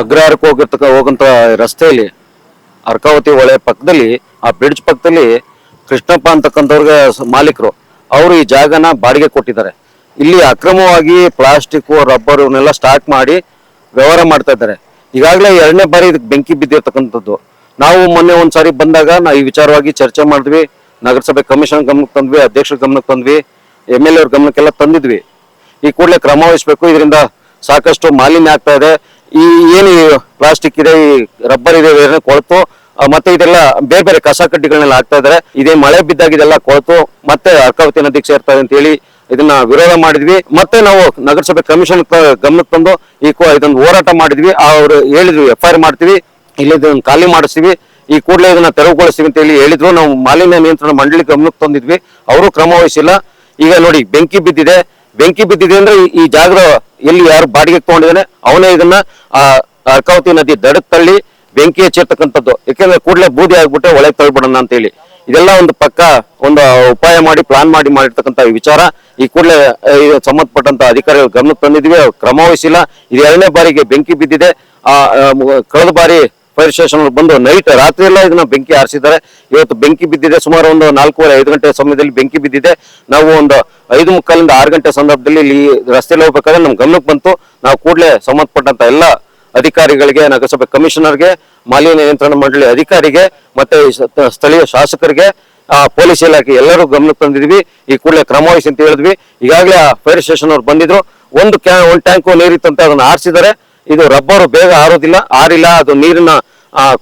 ಅಗ್ರಹಾರಕ್ಕೆ ಹೋಗಿರ್ತಕ್ಕ ಹೋಗಂತ ರಸ್ತೆಯಲ್ಲಿ ಅರ್ಕಾವತಿ ಹೊಳೆ ಪಕ್ಕದಲ್ಲಿ, ಆ ಬ್ರಿಡ್ಜ್ ಪಕ್ಕದಲ್ಲಿ ಕೃಷ್ಣಪ್ಪ ಅಂತಕ್ಕಂಥವ್ರಿಗೆ ಮಾಲೀಕರು. ಅವರು ಈ ಜಾಗನ ಬಾಡಿಗೆ ಕೊಟ್ಟಿದ್ದಾರೆ. ಇಲ್ಲಿ ಅಕ್ರಮವಾಗಿ ಪ್ಲಾಸ್ಟಿಕ್ ರಬ್ಬರ್ ಇವನ್ನೆಲ್ಲ ಸ್ಟಾಕ್ ಮಾಡಿ ವ್ಯವಹಾರ ಮಾಡ್ತಾ ಇದ್ದಾರೆ. ಈಗಾಗಲೇ ಎರಡನೇ ಬಾರಿ ಇದಕ್ಕೆ ಬೆಂಕಿ ಬಿದ್ದಿರ್ತಕ್ಕಂಥದ್ದು. ನಾವು ಮೊನ್ನೆ ಒಂದ್ಸಾರಿ ಬಂದಾಗ ನಾವು ಈ ವಿಚಾರವಾಗಿ ಚರ್ಚೆ ಮಾಡಿದ್ವಿ. ನಗರಸಭೆ ಕಮಿಷನ್ ಗಮನಕ್ಕೆ ತಂದ್ವಿ, ಅಧ್ಯಕ್ಷರ ಗಮನಕ್ಕೆ ತಂದ್ವಿ ಎಂ ಎಲ್ ಎ ಅವ್ರ ಗಮನಕ್ಕೆಲ್ಲ ತಂದಿದ್ವಿ. ಈ ಕೂಡಲೇ ಕ್ರಮ ವಹಿಸಬೇಕು. ಇದರಿಂದ ಸಾಕಷ್ಟು ಮಾಲಿನ್ಯ ಆಗ್ತಾ ಇದೆ. ಈ ಏನು ಪ್ಲಾಸ್ಟಿಕ್ ಇದೆ, ಈ ರಬ್ಬರ್ ಇದೆ ಕೊಳತು ಮತ್ತೆ ಇದೆಲ್ಲ ಬೇರೆ ಬೇರೆ ಕಸ ಕಡ್ಡಿಗಳನ್ನೆಲ್ಲ ಹಾಕ್ತಾ ಇದಾರೆ ಇದೇ ಮಳೆ ಬಿದ್ದಾಗ ಇದೆಲ್ಲ ಕೊಳತು, ಮತ್ತೆ ಅರ್ಕಾವತಿ ನದಿಗೆ ಸೇರ್ತಾ ಇದೆ ಅಂತ ಹೇಳಿ ಇದನ್ನ ವಿರೋಧ ಮಾಡಿದ್ವಿ. ಮತ್ತೆ ನಾವು ನಗರಸಭೆ ಕಮಿಷನ್ ಗಮನಕ್ಕೆ ತಂದು ಈ ಇದೊಂದು ಹೋರಾಟ ಮಾಡಿದ್ವಿ. ಅವರು ಹೇಳಿದ್ವಿ ಎಫ್ ಐ ಮಾಡ್ತೀವಿ, ಇಲ್ಲಿ ಇದನ್ನ ಖಾಲಿ ಮಾಡಿಸ್ತೀವಿ. ಈ ಕೂಡಲೇ ಇದನ್ನ ತೆರವುಗೊಳಿಸ್ತೀವಿ ಅಂತ ಹೇಳಿ ಹೇಳಿದ್ರು. ನಾವು ಮಾಲಿನ್ಯ ನಿಯಂತ್ರಣ ಮಂಡಳಿ ಗಮನಕ್ಕೆ ತಂದಿದ್ವಿ. ಅವರು ಕ್ರಮ ವಹಿಸಿಲ್ಲ ಈಗ ನೋಡಿ, ಬೆಂಕಿ ಬಿದ್ದಿದೆ. ಬೆಂಕಿ ಬಿದ್ದಿದೆ ಅಂದ್ರೆ ಈ- ಜಾಗದ ಎಲ್ಲಿ ಯಾರು ಬಾಡಿಗೆ ತಗೊಂಡಿದ್ದಾನೆ ಅವನೇ ಇದನ್ನ ಆ ಅರ್ಕಾವತಿ ನದಿ ದಡಕ್ ತಳ್ಳಿ ಬೆಂಕಿ ಹಚ್ಚಿರ್ತಕ್ಕಂಥದ್ದು. ಯಾಕೆಂದ್ರೆ ಕೂಡಲೇ ಬೂದಿ ಆಗ್ಬಿಟ್ಟೆ ಒಳಗೆ ತಳ್ಬಿಡೋಣ ಅಂತ ಹೇಳಿ ಇದೆಲ್ಲ ಒಂದು ಪಕ್ಕ ಒಂದು ಉಪಾಯ ಮಾಡಿ ಪ್ಲಾನ್ ಮಾಡಿ ಮಾಡಿರ್ತಕ್ಕಂಥ ವಿಚಾರ. ಈ ಕೂಡಲೇ ಸಂಬಂಧಪಟ್ಟಂತ ಅಧಿಕಾರಿಗಳು ಗಮನಕ್ಕೆ ತಂದಿದ್ವಿ. ಕ್ರಮವಹಿಸಿಲ್ಲ ಕ್ರಮ ಇದು ಎರಡನೇ ಬಾರಿಗೆ ಬೆಂಕಿ ಬಿದ್ದಿದೆ. ಆ, ಕಳೆದ ಬಾರಿ ಫೈರ್ ಸ್ಟೇಷನ್ ಬಂದು ನೈಟ್ ರಾತ್ರಿ ಎಲ್ಲ ಇದನ್ನ ಬೆಂಕಿ ಹಾರಿಸಿದ್ದಾರೆ ಇವತ್ತು ಬೆಂಕಿ ಬಿದ್ದಿದೆ. ಸುಮಾರು ಒಂದು ನಾಲ್ಕೂವರೆ, ಐದು ಗಂಟೆ ಸಮಯದಲ್ಲಿ ಬೆಂಕಿ ಬಿದ್ದಿದೆ. ನಾವು ಒಂದು ಐದು ಮುಕ್ಕಾಲಿಂದ ಆರು ಗಂಟೆ ಸಂದರ್ಭದಲ್ಲಿ ಇಲ್ಲಿ ರಸ್ತೆಯಲ್ಲಿ ಹೋಗ್ಬೇಕಾದ್ರೆ ನಮ್ ಗಮನಕ್ಕೆ ಬಂತು. ನಾವು ಕೂಡಲೇ ಸಂಬಂಧಪಟ್ಟಂತ ಎಲ್ಲ ಅಧಿಕಾರಿಗಳಿಗೆ, ನಗರಸಭೆ ಕಮಿಷನರ್ಗೆ, ಮಾಲಿನ್ಯ ನಿಯಂತ್ರಣ ಮಂಡಳಿ ಅಧಿಕಾರಿಗೆ, ಮತ್ತೆ ಸ್ಥಳೀಯ ಶಾಸಕರಿಗೆ, ಆ ಪೊಲೀಸ್ ಇಲಾಖೆ ಎಲ್ಲರೂ ಗಮನಕ್ಕೆ ತಂದಿದ್ವಿ. ಈ ಕೂಡಲೇ ಕ್ರಮ ವಹಿಸಿ ಅಂತ ಹೇಳಿದ್ವಿ. ಈಗಾಗಲೇ ಆ ಫೈರ್ ಸ್ಟೇಷನ್ ಅವ್ರು ಬಂದಿದ್ರು. ಒಂದು ಕ್ಯಾ, ಒಂದು ಟ್ಯಾಂಕು ನೀರಿತ್ತಂತೆ, ಅದನ್ನ ಆರಿಸಿದ್ದಾರೆ. ಇದು ರಬ್ಬರು ಬೇಗ ಆರೋದಿಲ್ಲ, ಆರಿಲ್ಲ, ಅದು ನೀರಿನ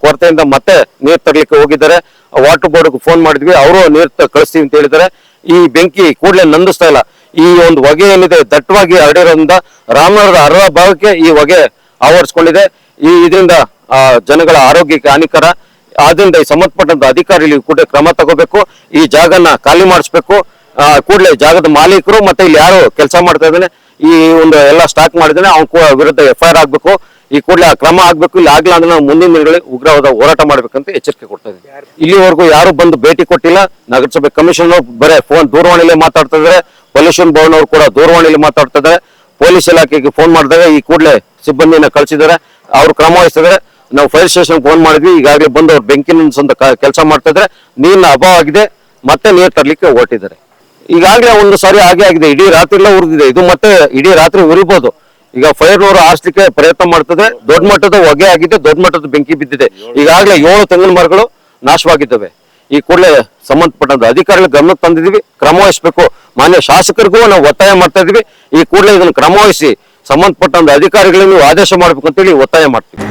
ಕೊರತೆಯಿಂದ ಮತ್ತೆ ನೀರು ತರಲಿಕ್ಕೆ ಹೋಗಿದ್ದಾರೆ. ವಾಟರ್ ಬೋರ್ಡ್ಗೆ ಫೋನ್ ಮಾಡಿದ್ವಿ, ಅವರು ನೀರು ಕಳಿಸ್ತೀವಿ ಅಂತ ಹೇಳಿದ್ದಾರೆ. ಈ ಬೆಂಕಿ ಕೂಡಲೇ ನಂದಿಸ್ತಾ ಇಲ್ಲ. ಈ ಒಂದು ಹೊಗೆ ಏನಿದೆ, ದಟ್ಟವಾಗಿ ಹರಡಿರೋದ್ರಿಂದ ರಾಮನಗರದ ಅರ್ಧ ಭಾಗಕ್ಕೆ ಈ ಹೊಗೆ ಆವರಿಸ್ಕೊಂಡಿದೆ. ಈ, ಇದರಿಂದ ಜನಗಳ ಆರೋಗ್ಯಕ್ಕೆ ಹಾನಿಕರ. ಆದ್ರಿಂದ ಈ ಸಂಬಂಧಪಟ್ಟಂತ ಅಧಿಕಾರಿಗಳಿಗೆ ಕೂಡ ಕ್ರಮ ತಗೋಬೇಕು. ಈ ಜಾಗನ ಖಾಲಿ ಮಾಡಿಸ್ಬೇಕು. ಕೂಡಲೇ ಜಾಗದ ಮಾಲೀಕರು ಮತ್ತೆ ಇಲ್ಲಿ ಯಾರು ಕೆಲಸ ಮಾಡ್ತಾ ಇದ್ದಾನೆ. ಈ ಒಂದು ಎಲ್ಲ ಸ್ಟಾಕ್ ಮಾಡಿದ್ರೆ ಅವನ ವಿರುದ್ಧ ಎಫ್ ಐ ಆರ್ ಆಗ್ಬೇಕು. ಈ ಕೂಡಲೇ ಕ್ರಮ ಆಗ್ಬೇಕು. ಇಲ್ಲಿ ಆಗ್ಲಿಲ್ಲ ಅಂದ್ರೆ ನಾವು ಮುಂದಿನ ದಿನಗಳಲ್ಲಿ ಉಗ್ರವಾದ ಹೋರಾಟ ಮಾಡ್ಬೇಕಂತ ಎಚ್ಚರಿಕೆ ಕೊಡ್ತಾ ಇದ್ದೀವಿ ಇಲ್ಲಿವರೆಗೂ ಯಾರು ಬಂದು ಭೇಟಿ ಕೊಟ್ಟಿಲ್ಲ. ನಗರಸಭೆ ಕಮಿಷನ್ ಬರೇ ಫೋನ್ ದೂರವಾಣಿಯಲ್ಲಿ ಮಾತಾಡ್ತಾ ಇದಾರೆ. ಪೊಲ್ಯೂಷನ್ ಭವನ್ ಅವರು ಕೂಡ ದೂರವಾಣಿಯಲ್ಲಿ ಮಾತಾಡ್ತಾ ಇದ್ದಾರೆ ಪೊಲೀಸ್ ಇಲಾಖೆಗೆ ಫೋನ್ ಮಾಡಿದಾಗ ಈ ಕೂಡಲೇ ಸಿಬ್ಬಂದಿನ ಕಳಿಸಿದ್ದಾರೆ. ಅವ್ರು ಕ್ರಮ ವಹಿಸಿದ್ರೆ ನಾವು ಫೈರ್ ಸ್ಟೇಷನ್ ಫೋನ್ ಮಾಡಿದ್ವಿ. ಈಗಾಗಲೇ ಬಂದು ಅವ್ರು ಬೆಂಕಿ ಕೆಲಸ ಮಾಡ್ತಾ ಇದ್ರೆ. ನೀರಿನ ಅಭಾವ ಆಗಿದೆ. ಮತ್ತೆ ನೀರು ತರಲಿಕ್ಕೆ ಹೊರಟಿದ್ದಾರೆ. ಈಗಾಗಲೇ ಒಂದು ಸಾರಿ ಹಾಗೆ ಆಗಿದೆ. ಇಡೀ ರಾತ್ರಿ ಎಲ್ಲ ಉರಿದಿದೆ. ಇದು ಮತ್ತೆ ಇಡೀ ರಾತ್ರಿ ಉರಿಬಹುದು ಈಗ ಫೈರ್ ನವರು ಹಾರಿಸಲಿಕ್ಕೆ ಪ್ರಯತ್ನ ಮಾಡ್ತದೆ. ದೊಡ್ಡ ಮಟ್ಟದ ಹೊಗೆ ಆಗಿದೆ. ದೊಡ್ಡ ಮಟ್ಟದ ಬೆಂಕಿ ಬಿದ್ದಿದೆ. ಈಗಾಗಲೇ ಏಳು ತೆಂಗಿನ ಮರಗಳು ನಾಶವಾಗಿದ್ದಾವೆ. ಈ ಕೂಡಲೇ ಸಂಬಂಧಪಟ್ಟಂತ ಅಧಿಕಾರಿಗಳು ಗಮನ ತಂದಿದ್ದೀವಿ. ಕ್ರಮ ವಹಿಸಬೇಕು. ಮಾನ್ಯ ಶಾಸಕರಿಗೂ ನಾವು ಒತ್ತಾಯ ಮಾಡ್ತಾ ಇದೀವಿ ಈ ಕೂಡಲೇ ಇದನ್ನು ಕ್ರಮ ವಹಿಸಿ ಸಂಬಂಧಪಟ್ಟಂತ ಅಧಿಕಾರಿಗಳನ್ನು ಆದೇಶ ಮಾಡ್ಬೇಕು ಅಂತೇಳಿ ಒತ್ತಾಯ ಮಾಡ್ತೀವಿ.